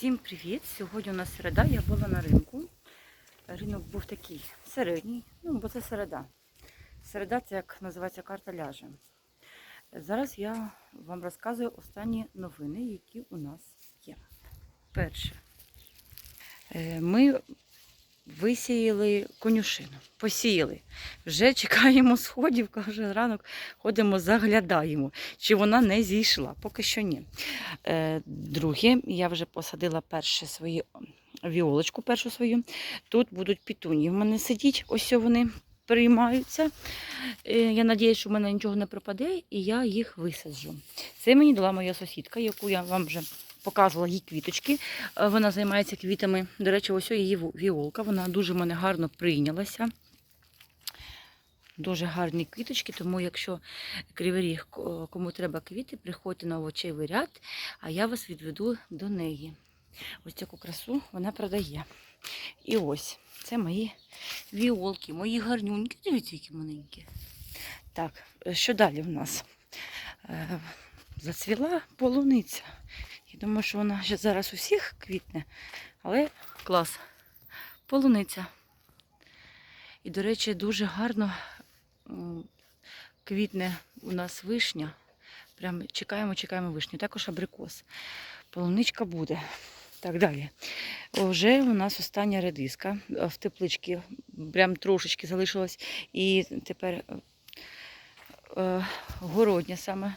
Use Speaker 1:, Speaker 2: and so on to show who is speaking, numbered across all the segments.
Speaker 1: Всім привіт! Сьогодні у нас середа, я була на ринку. Ринок був такий середній, ну бо це середа. Середа це як називається карта ляже. Зараз я вам розказую останні новини, які у нас є. Перше, Е, ми висіяли конюшину, посіяли. Вже чекаємо сходів, каже ранок, ходимо, заглядаємо, чи вона не зійшла. Поки що ні. Е, Друге, я вже посадила перше свої віолочку, першу свою. Тут будуть пітуні. В мене сидіть, ось вони приймаються. Е, Я сподіваюся, що в мене нічого не пропаде, і я їх висаджу. Це мені дала моя сусідка, яку я вам вже показувала їй квіточки. Е, Вона займається квітами. До речі, ось її віолка. Вона дуже мене гарно прийнялася. Дуже гарні квіточки, тому якщо Кривий кому треба квіти, приходьте на овочевий ряд, а я вас відведу до неї. Ось таку красу вона продає. І ось це мої віолки, мої гарнюньки. Дивіться, які маленькі. Так, е, що далі в нас? Зацвіла полуниця. Я думаю, що вона ще зараз усіх квітне, але клас. Полуниця. І, до речі, дуже гарно квітне у нас вишня. Прям чекаємо, чекаємо вишню. Також абрикос. Полуничка буде. Так далі. Вже у нас остання редиска в тепличці. Прям трошечки залишилось. І тепер е, е, городня саме.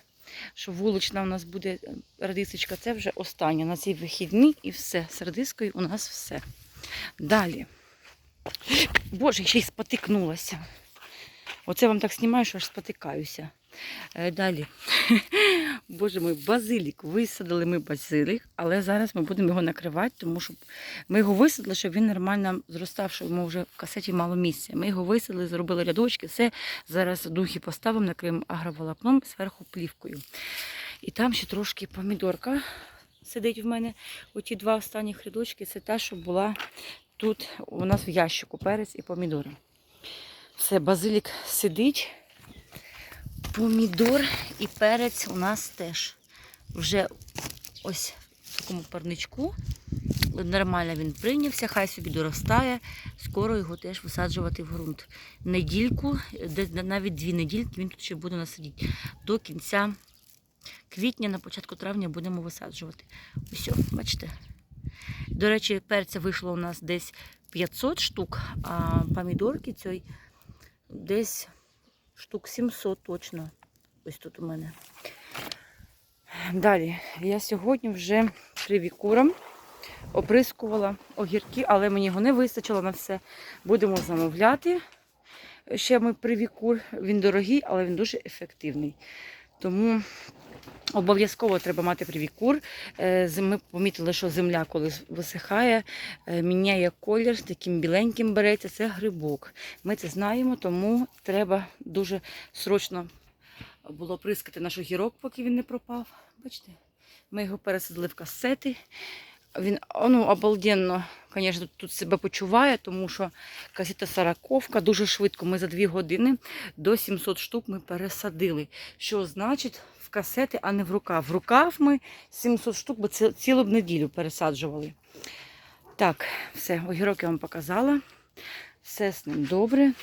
Speaker 1: Що вулична у нас буде радисочка, це вже остання на цій вихідні і все. З радискою у нас все. Далі. Боже, ще й спотикнулася. Оце вам так знімаю, що аж спотикаюся. Е, Далі. Боже мой, базилік. Висадили ми базилік, але зараз ми будемо його накривати, тому що ми його висадили, щоб він нормально зростав, що йому вже в касеті мало місця. Ми його висадили, зробили рядочки, все. Зараз духи поставимо, накриємо агроволокном зверху плівкою. І там ще трошки помідорка сидить в мене. Оті два останні рядочки це та, що була тут у нас в ящику перець і помідори. Все, базилік сидить. Помідор і перець у нас теж вже ось в такому парничку. Нормально він прийнявся, хай собі доростає. Скоро його теж висаджувати в ґрунт. Недільку, навіть дві недільки він тут ще буде насидіти. До кінця квітня, на початку травня будемо висаджувати. Ось, бачите. До речі, перця вийшло у нас десь 500 штук, а помідорки цей десь штук 700 точно. Ось тут у мене. Далі, я сьогодні вже привікуром оприскувала огірки, але мені його не вистачило на все. Будемо замовляти. Ще ми привікур. Він дорогий, але він дуже ефективний. Тому обов'язково треба мати привікур. Е, Ми помітили, що земля, коли висихає, е, міняє колір, таким біленьким береться. Це грибок. Ми це знаємо, тому треба дуже срочно було прискати наш огірок, поки він не пропав. Бачите, ми його пересадили в касети. Він ну, обалденно, звісно, тут себе почуває, тому що касета сороковка дуже швидко. Ми за дві години до 700 штук ми пересадили. Що значить в касети, а не в рукав. В рукав ми 700 штук, бо ці- цілу б неділю пересаджували. Так, все, огірок я вам показала. Все з ним добре.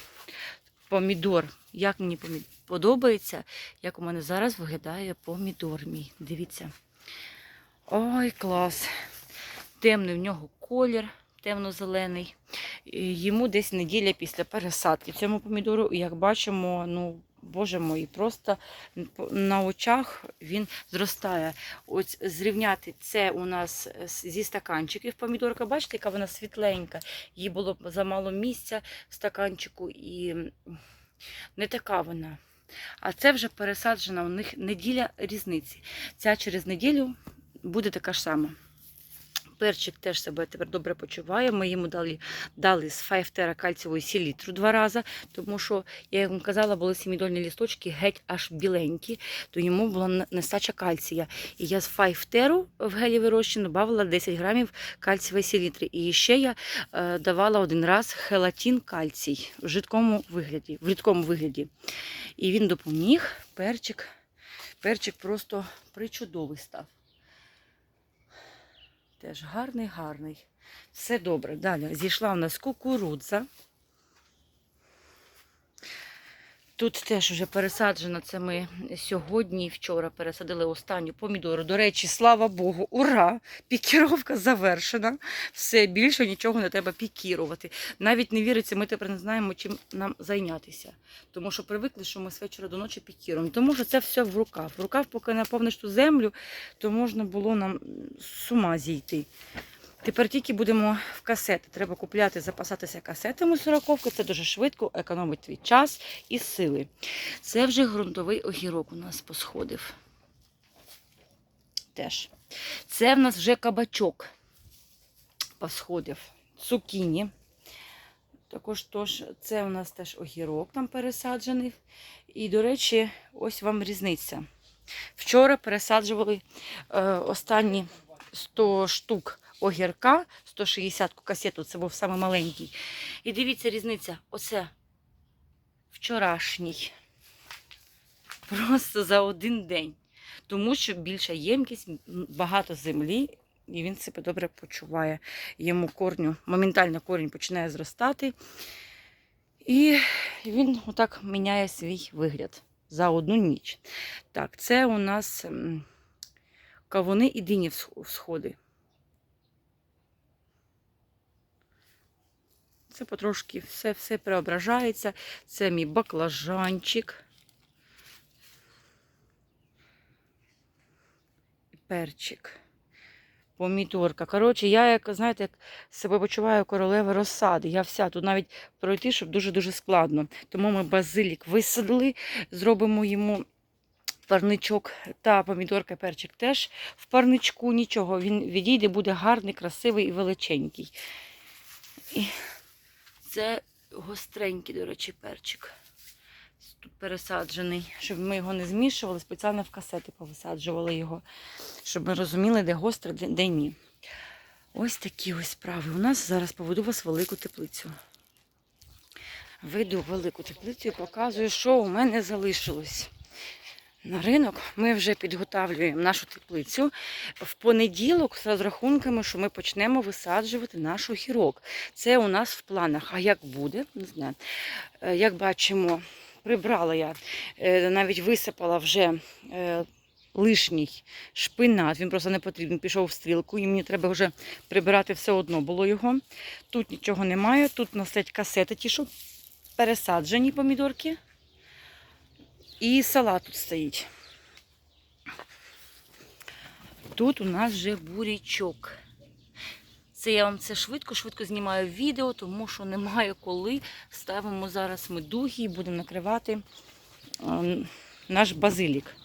Speaker 1: Помідор. Як мені подобається, як у мене зараз виглядає помідор мій. Дивіться. Ой, клас. Темний в нього колір, темно-зелений. Йому десь неділя після пересадки. Цьому помідору, як бачимо, ну, боже мой, просто на очах він зростає.Ось зрівняти це у нас зі стаканчиків помідорка. Бачите, яка вона світленька. Їй було замало місця в стаканчику і не така вона. А це вже пересаджена у них неділя різниці. Ця через неділю буде така ж сама. Перчик теж себе тепер добре почуває. Ми йому дали, дали з 5 тера кальцієвої селітру два рази, тому що, я вам казала, були сімідольні лісточки геть аж біленькі, то йому була нестача кальція. І я з 5 теру в гелі вирощену додавала 10 грамів кальцієвої селітри. І ще я е, давала один раз хелатин кальцій в жидкому вигляді, в рідкому вигляді. І він допоміг. Перчик, перчик просто причудовий став. Теж гарний, гарний. Все добре. Далі зійшла у нас кукурудза. Тут теж вже пересаджено. Це ми сьогодні і вчора пересадили останню помідору. До речі, слава Богу, ура! Пікіровка завершена. Все більше нічого не треба пікірувати. Навіть не віриться, ми тепер не знаємо, чим нам зайнятися. Тому що привикли, що ми з вечора до ночі пікіруємо. Тому що це все в рукав. В рукав, поки наповниш ту землю, то можна було нам з ума зійти. Тепер тільки будемо в касети. Треба купляти, запасатися касетами сороковки. Це дуже швидко, економить твій час і сили. Це вже ґрунтовий огірок у нас посходив. Теж. Це в нас вже кабачок посходив. Цукіні. Також тож, це у нас теж огірок там пересаджений. І, до речі, ось вам різниця. Вчора пересаджували е, останні 100 штук огірка, 160 касету, це був самий маленький. І дивіться різниця, оце вчорашній. Просто за один день. Тому що більша ємкість, багато землі, і він себе добре почуває. Йому корню, моментально корінь починає зростати. І він отак міняє свій вигляд за одну ніч. Так, це у нас кавуни і дині всх- всходи. Це потрошки все, все преображається. Це мій баклажанчик. Перчик. Помідорка. Коротше, я, як, знаєте, як себе почуваю королева розсади. Я вся тут навіть пройти, щоб дуже-дуже складно. Тому ми базилік висадили, зробимо йому парничок та помідорка, перчик теж в парничку. Нічого, він відійде, буде гарний, красивий і величенький. І це гостренький, до речі, перчик. Тут пересаджений, щоб ми його не змішували, спеціально в касети повисаджували його, щоб ми розуміли, де гостре, де, ні. Ось такі ось справи. У нас зараз поведу вас велику теплицю. Веду велику теплицю і показую, що у мене залишилось. На ринок ми вже підготавлюємо нашу теплицю в понеділок з розрахунками, що ми почнемо висаджувати наш огірок. Це у нас в планах. А як буде, не знаю. Е, Як бачимо, прибрала я, е, навіть висипала вже е, лишній шпинат. Він просто не потрібен, пішов в стрілку, і мені треба вже прибирати все одно було його. Тут нічого немає, тут у касети, ті, що пересаджені помідорки. І салат тут стоїть. Тут у нас вже бурячок. Це я вам це швидко-швидко знімаю відео, тому що немає коли. Ставимо зараз ми дуги і будемо накривати е, наш базилік.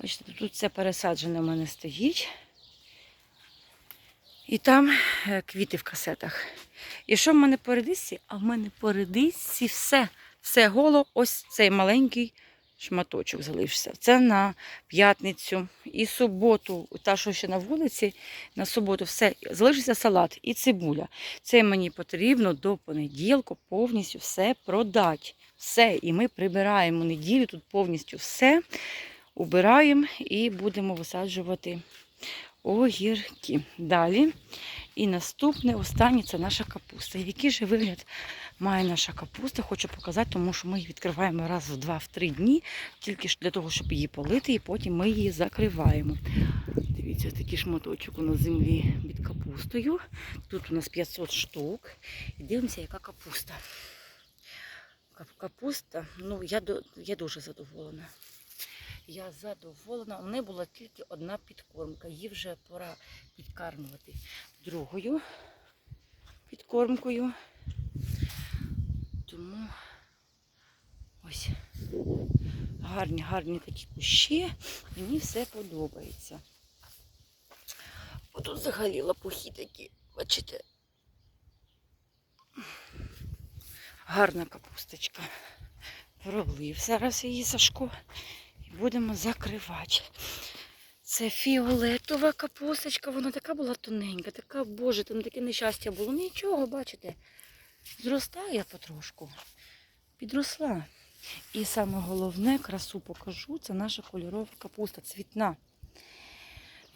Speaker 1: Бачите, тут це пересаджене в мене стоїть. І там е, квіти в касетах. І що в мене по редисці? А в мене по редисці все. Все голо, ось цей маленький шматочок залишився. Це на п'ятницю і суботу, та, що ще на вулиці, на суботу все. Залишився салат і цибуля. Це мені потрібно до понеділку повністю все продати. Все. І ми прибираємо неділю тут повністю все. Убираємо і будемо висаджувати огірки. Далі. І наступне, останнє це наша капуста. Який же вигляд має наша капуста, хочу показати, тому що ми її відкриваємо раз в два-в три дні, тільки для того, щоб її полити, і потім ми її закриваємо. Дивіться, такий шматочок у нас землі під капустою. Тут у нас 500 штук. І дивимося, яка капуста. Капуста, ну я, я дуже задоволена. Я задоволена. У неї була тільки одна підкормка. Її вже пора підкармлювати другою підкормкою. Тому ось гарні, гарні такі кущі. Мені все подобається. Отут взагалі лапухи такі, бачите. Гарна капусточка. Пролив зараз її Сашко. І будемо закривати. Це фіолетова капусточка, вона така була тоненька, така, боже, там таке нещастя було. Нічого, бачите, зростає потрошку. Підросла. І саме головне, красу покажу, це наша кольорова капуста, цвітна.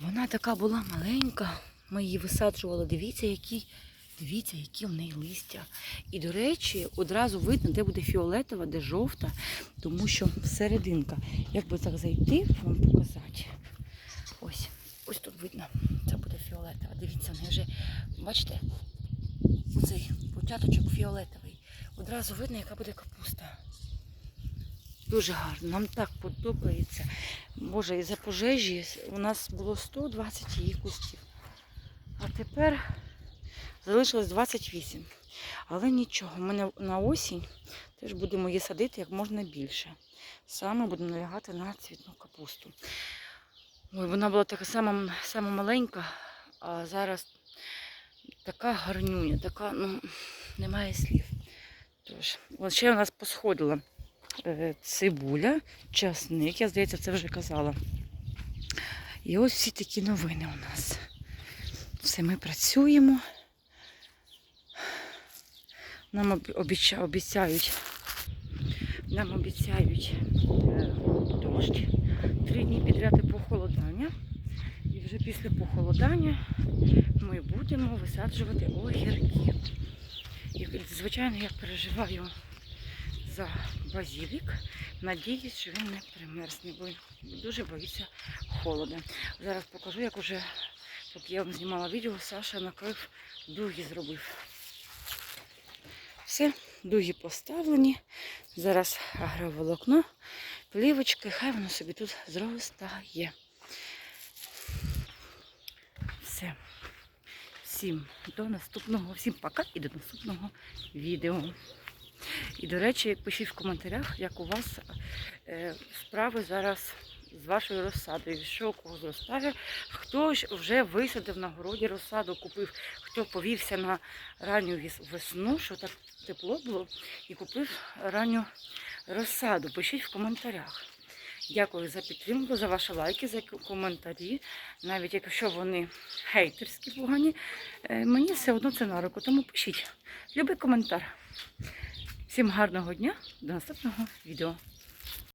Speaker 1: Вона така була маленька, Ми її висаджували. Дивіться, які, дивіться, які в неї листя. І, до речі, одразу видно, де буде фіолетова, де жовта, тому що серединка. Як би так зайти, вам показати. Ось, ось тут видно. Це буде фіолетова. Дивіться, в неї вже, бачите, оцей початочок фіолетовий. Одразу видно, яка буде капуста. Дуже гарно, нам так подобається. Боже, із-за пожежі у нас було 120 її кустів. А тепер залишилось 28. Але нічого, ми на осінь теж будемо її садити як можна більше. Саме будемо налягати на цвітну капусту. Ой, вона була така сама, сама маленька, а зараз така гарнюня, така, ну, немає слів. Тож, ще у нас посходила е, цибуля, часник, я здається, це вже казала. І ось всі такі новини у нас. Все, ми працюємо. Нам обіця- обіцяють, нам обіцяють е, дощ. Три дні підряд і похолодання. Вже після похолодання ми будемо висаджувати огірки. І, звичайно, я переживаю за базілік. Надіюсь, що він не примерзне, бо дуже боїться холоду. Зараз покажу, як уже, поки я вам знімала відео, Саша накрив дуги зробив. Все, дуги поставлені. Зараз агроволокно, плівочки, хай воно собі тут зростає. Все. Всім до наступного, всім пока і до наступного відео. І, до речі, пишіть в коментарях, як у вас е, справи зараз з вашою розсадою, що у кого зростає, хто ж вже висадив на городі розсаду, купив, хто повівся на ранню весну, що так тепло було, і купив ранню розсаду. Пишіть в коментарях. Дякую за підтримку, за ваші лайки, за коментарі. Навіть якщо вони хейтерські погані, е, мені все одно це на руку. Тому пишіть. Любий коментар. Всім гарного дня, до наступного відео.